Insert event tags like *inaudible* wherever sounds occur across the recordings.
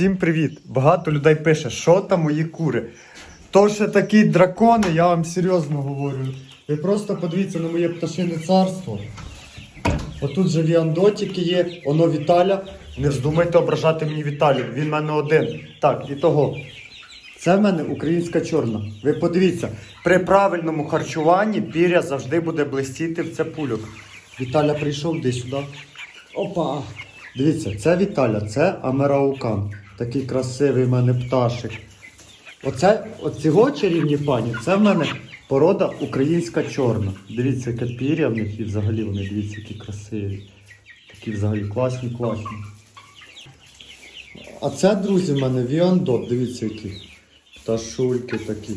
Всім привіт! Багато людей пише, що там мої кури. То ще такі дракони, я вам серйозно говорю. Ви просто подивіться на моє пташине царство. Отут же віандотики є, воно Віталя. Не вздумайте ображати мені Віталію, він в мене один. Так, і того. Це в мене українська чорна. Ви подивіться, при правильному харчуванні піря завжди буде блистіти в цепульок. Віталя прийшов десь сюди. Опа! Дивіться, це Віталя, це Амераукан. Такий красивий в мене пташик. Оце, оцього чарівні пані, це в мене порода українська чорна. Дивіться, яке пір'я в них і взагалі вони, дивіться, які красиві. Такі взагалі класні, класні. А це, друзі, в мене Віандот, дивіться, які. Пташульки такі.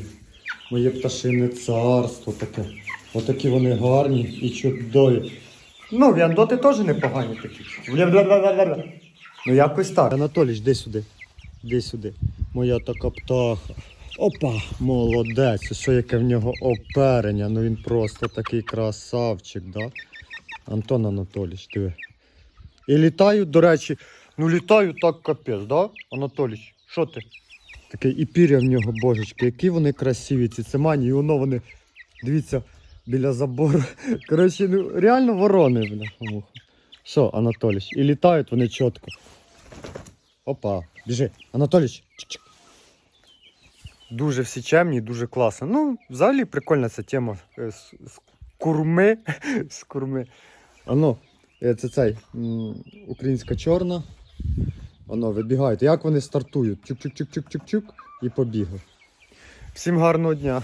Моє пташине царство таке. Отакі вони гарні і чудові. Ну, Віандоти теж непогані такі. Ну якось так. Анатолій, йди сюди. Йди сюди. Моя така птаха. Опа, молодець. Що яке в нього оперення? Ну він просто такий красавчик, да? Антон Анатолійович, диви. І літають, до речі, ну літають так капець, да? Анатолійович, що ти? Таке і пір'я в нього, божечки, які вони красиві, ці цимані, і воно вони, дивіться, біля забору. *laughs* Коротше, ну реально ворони, бля. Що, Анатолійович, і літають вони чітко. Опа, біжи. Анатолійович, чик-чик. Дуже всі чемні, дуже класно. Ну, взагалі прикольна ця тема е, з, з курми. *laughs* з курми. Ано, е, це цей українська чорна. Воно вибігають. Як вони стартують? Чук-чук-чук-чук-чук-чук і побігли. Всім гарного дня.